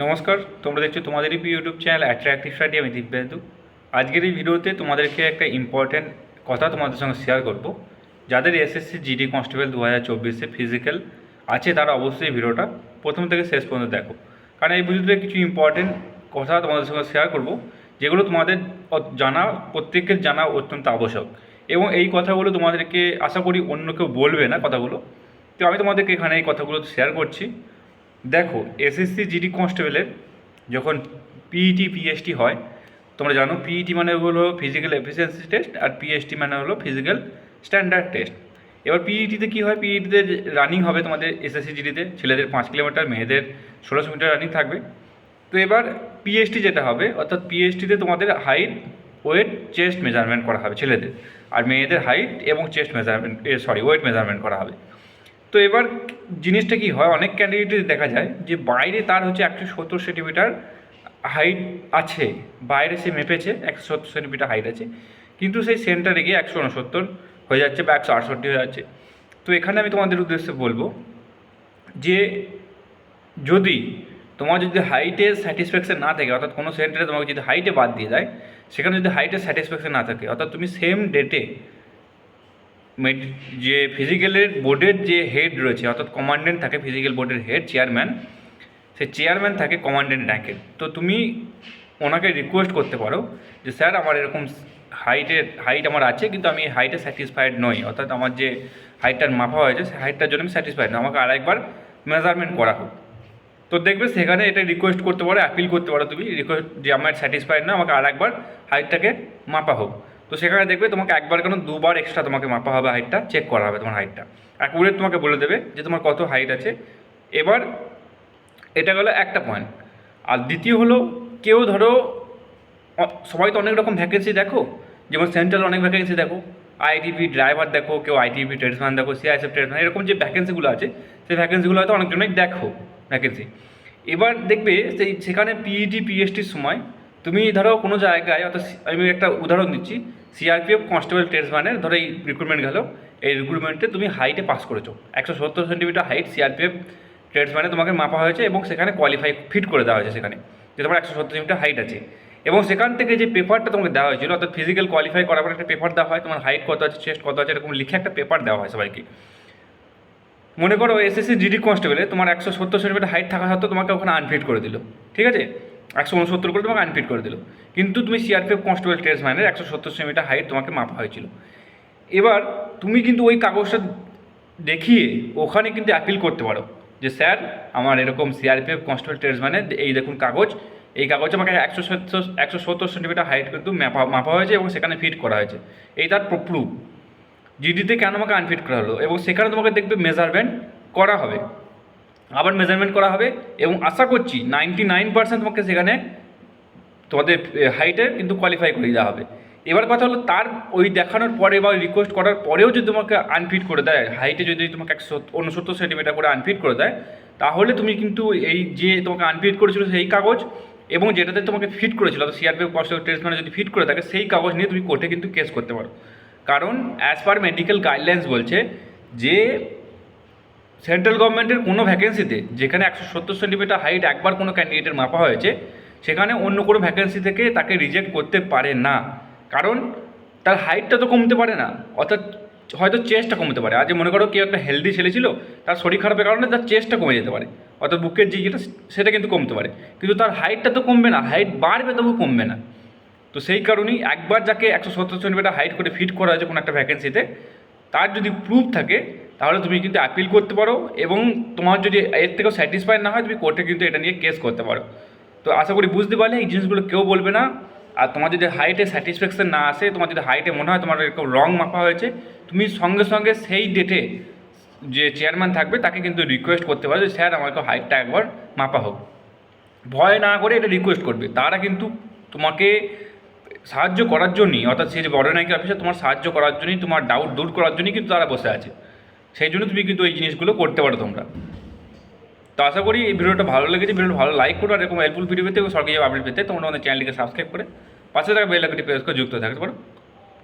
নমস্কার, তোমরা দেখছ তোমাদেরই প্রিয় ইউটিউব চ্যানেল অ্যাট্রাক্টিভ স্টাডি আমি দিব্যেন্দু আজকের এই ভিডিওতে তোমাদেরকে একটা ইম্পর্ট্যান্ট কথা তোমাদের সঙ্গে শেয়ার করব। যাদের এসএসসি জিডি কনস্টেবল দু হাজার চব্বিশে ফিজিক্যাল আছে, তারা অবশ্যই ভিডিওটা প্রথম থেকে শেষ পর্যন্ত দেখো। কারণ এই ভিডিওতে কিছু ইম্পর্ট্যান্ট কথা তোমাদের সঙ্গে শেয়ার করব, যেগুলো তোমাদের জানা, প্রত্যেকের জানা অত্যন্ত আবশ্যক। এবং এই কথাগুলো তোমাদেরকে আশা করি অন্য কেউ বলবে না কথাগুলো। তো আমি তোমাদেরকে এখানে এই কথাগুলো শেয়ার করছি। দেখো এসএসসি জিডি কনস্টেবলের যখন পিইটি পিএসটি হয়, তোমরা জানো পিইটি মানে হলো ফিজিক্যাল এফিসিয়েন্সি টেস্ট আর পিএসটি মানে হলো ফিজিক্যাল স্ট্যান্ডার্ড টেস্ট এবার পিইটিতে কী হয়? পিইটিতে রানিং হবে তোমাদের এসএসসি জিডিতে ছেলেদের পাঁচ কিলোমিটার, মেয়েদের ষোলোশো মিটার রানিং থাকবে। তো এবার পিএসটি যেটা হবে, অর্থাৎ পিএসটিতে তোমাদের হাইট ওয়েট চেস্ট মেজারমেন্ট করা হবে ছেলেদের। আর মেয়েদের হাইট এবং chest measurement sorry weight measurement করা হবে। তো এবার জিনিসটা কি হয়? অনেক ক্যান্ডিডেট দেখা যায় যে বাইরে তার হচ্ছে একশো সত্তর সেন্টিমিটার হাইট আছে। বাইরে সে মেপেছে, একশো সত্তর সেন্টিমিটার হাইট আছে। কিন্তু সেই সেন্টারে গিয়ে একশো উনসত্তর হয়ে যাচ্ছে বা একশো আটষট্টি হয়ে যাচ্ছে। তো এখানে আমি তোমাদের উদ্দেশ্যে বলব যে যদি তোমার যদি হাইটে স্যাটিসফ্যাকশন না থাকে, অর্থাৎ কোনো সেন্টারে তোমাকে যদি হাইটে বাদ দিয়ে দেয়, সেখানে যদি হাইটে স্যাটিসফ্যাকশান না থাকে, অর্থাৎ তুমি সেম ডেটে যে ফিজিক্যালের বোর্ডের যে হেড রয়েছে, অর্থাৎ কমান্ডেন্ট থাকে ফিজিক্যাল বোর্ডের হেড চেয়ারম্যান সে চেয়ারম্যান থাকে কমান্ডেন্ট র্যাঙ্কের তো তুমি ওনাকে রিকোয়েস্ট করতে পারো যে, স্যার, আমার এরকম হাইটের হাইট আমার আছে, কিন্তু আমি হাইটে স্যাটিসফাইড নই। অর্থাৎ আমার যে হাইটটার মাপা হয়েছে, সেই হাইটটার জন্য আমি স্যাটিসফাইড নই। আমাকে আরেকবার মেজারমেন্ট করা হোক। তো দেখবে সেখানে এটা রিকোয়েস্ট করতে পারো অ্যাপিল করতে পারো তুমি রিকোয়েস্ট যে, আমার স্যাটিসফাইড না আমাকে আর একবার হাইটটাকে মাপা হোক। তো সেখানে দেখবে তোমাকে একবার কেন দুবার এক্সট্রা তোমাকে মাপা হবে হাইটটা চেক করা হবে তোমার হাইটটা অ্যাকুরেট তোমাকে বলে দেবে যে তোমার কত হাইট আছে। এবার এটা গেলো একটা পয়েন্ট আর দ্বিতীয় হলো, কেউ ধরো সবাই তো অনেক রকম ভ্যাকেন্সি দেখো। যেমন সেন্ট্রাল অনেক ভ্যাকেন্সি দেখো। আইটিপি ড্রাইভার দেখো, কেউ আইটিপি ট্রেডসম্যান দেখো সিআইএসএফ ট্রেডসম্যান এরকম যে ভ্যাকেন্সিগুলো আছে, সেই ভ্যাকেন্সিগুলো হয়তো অনেকজনই দেখো ভ্যাকেন্সি এবার দেখবে সেই, সেখানে E পিইটি পিএসটির সময়, তুমি ধরো কোনো জায়গায়, অর্থাৎ আমি একটা উদাহরণ দিচ্ছি সিআরপিএফ কনস্টেবল ট্রেডসম্যানের ধরো এই রিক্রুটমেন্ট গেল, এই রিক্রুটমেন্টে তুমি হাইটে পাস করেছ। একশো সত্তর সেন্টিমিটার হাইট সিআরপিএফ ট্রেডসম্যানে তোমাকে মাপা হয়েছে এবং সেখানে কোয়ালিফাই ফিট করে দেওয়া হয়েছে সেখানে, যে তোমার একশো সত্তর সেন্টিমিটার হাইট আছে। এবং সেখান থেকে যে পেপারটা তোমাকে দেওয়া হয়েছিল, অর্থাৎ ফিজিক্যাল কোয়ালিফাই করার পর একটা পেপার দেওয়া হয়, তোমার হাইট কত আছে চেস্ট কত আছে, এরকম লিখে একটা পেপার দেওয়া হয় সবাইকে। মনে করো এসএসসি জিডি কনস্টেবলে তোমার একশো সত্তর সেন্টিমিটার হাইট থাকা সত্ত্বেও তোমাকে ওখানে আনফিট করে দিল, ঠিক আছে? একশো উনসত্তর করে তোমাকে আনফিট করে দিল। কিন্তু তুমি সিআরপিএফ কনস্টেবল ট্রেডসম্যানের একশো সত্তর সেমিটার হাইট তোমাকে মাপা হয়েছিল। এবার তুমি কিন্তু ওই কাগজটা দেখিয়ে ওখানে কিন্তু অ্যাপিল করতে পারো যে, স্যার, আমার এরকম সিআরপিএফ কনস্টেবল ট্রেডসম্যানের এই দেখুন কাগজ, এই কাগজে আমাকে একশো সত্তর একশো সত্তর সেন্টিমিটার হাইট কিন্তু মাপা মাপা হয়েছে এবং সেখানে ফিট করা হয়েছে। এই তার প্রুফ জিডিতে কেন আমাকে আনফিট করা হলো? এবং সেখানে তোমাকে দেখবে মেজারমেন্ট করা হবে। আবার মেজারমেন্ট করা হবে এবং আশা করছি নাইনটি নাইন পার্সেন্ট তোমাকে সেখানে তোমাদের হাইটে কিন্তু কোয়ালিফাই করে দেওয়া হবে। এবার কথা হলো তার ওই দেখানোর পরে বা রিকোয়েস্ট করার পরেও যদি তোমাকে আনফিট করে দেয় হাইটে যদি তোমাকে একশো উনসত্তর সেন্টিমিটার করে আনফিট করে দেয়, তাহলে তুমি কিন্তু এই যে তোমাকে আনফিট করেছিল সেই কাগজ এবং যেটাতে তোমাকে ফিট করেছিল, অর্থাৎ সিআরপিএফ কষ্ট টেস্টম্যানে যদি ফিট করে থাকে, সেই কাগজ নিয়ে তুমি কোর্টে কিন্তু কেস করতে পারো। কারণ অ্যাজ পার মেডিকেল গাইডলাইন্স বলছে যে সেন্ট্রাল গভর্নমেন্টের কোনো ভ্যাকেন্সিতে যেখানে একশো সত্তর সেন্টিমিটার হাইট একবার কোনো ক্যান্ডিডেটের মাপা হয়েছে, সেখানে অন্য কোনো ভ্যাকেন্সি থেকে তাকে রিজেক্ট করতে পারে না। কারণ তার হাইটটা তো কমতে পারে না, অর্থাৎ হয়তো চেস্টটা কমতে পারে। আজ মনে করো কেউ একটা হেলদি ছেলে ছিল, তার শরীর খারাপের কারণে তার চেস্টটা কমে যেতে পারে, অর্থাৎ বুকের যে যেটা সেটা কিন্তু কমতে পারে। কিন্তু তার হাইটটা তো কমবে না হাইট বাড়বে তবু কমবে না। তো সেই কারণেই একবার যাকে একশো সত্তর সেন্টিমিটার হাইট করে ফিট করা হয়েছে কোনো একটা ভ্যাকেন্সিতে তার যদি প্রুফ থাকে, তাহলে তুমি কিন্তু অ্যাপিল করতে পারো এবং তোমার যদি এর থেকেও স্যাটিসফাইড না হয়, তুমি কোর্টে কিন্তু এটা নিয়ে কেস করতে পারো। তো আশা করি বুঝতে পারলে, এই জিনিসগুলো কেউ বলবে না। আর তোমার যদি হাইটে স্যাটিসফ্যাকশান না আসে, তোমার যদি হাইটে মনে হয় তোমার এরকম রং মাপা হয়েছে, তুমি সঙ্গে সঙ্গে সেই ডেটে যে চেয়ারম্যান থাকবে, তাকে কিন্তু রিকোয়েস্ট করতে পারো যে, স্যার আমাকে হাইটটা একবার মাপা হোক। ভয় না করে এটা রিকোয়েস্ট করবে। তারা কিন্তু তোমাকে সাহায্য করার জন্যই, অর্থাৎ সেই যে বড় নায়িকা অফিসে তোমার সাহায্য করার জন্যই, তোমার ডাউট দূর করার জন্যই কিন্তু তারা বসে আছে। সেই জন্য তুমি কিন্তু এই জিনিসগুলো করতে পারো তোমরা। তো আশা করি এই ভিডিওটা ভালো লেগেছে, ভিডিওটা ভালো লাইক করো, আর এরকম হেল্পফুল ভিডিও পেতে, সরকারি আপডেট পেতে, তোমরা আমাদের চ্যানেলটিকে সাবস্ক্রাইব করে পাশে থাকা বেল আইকনটি প্রেস করে যুক্ত থাকতে পারো।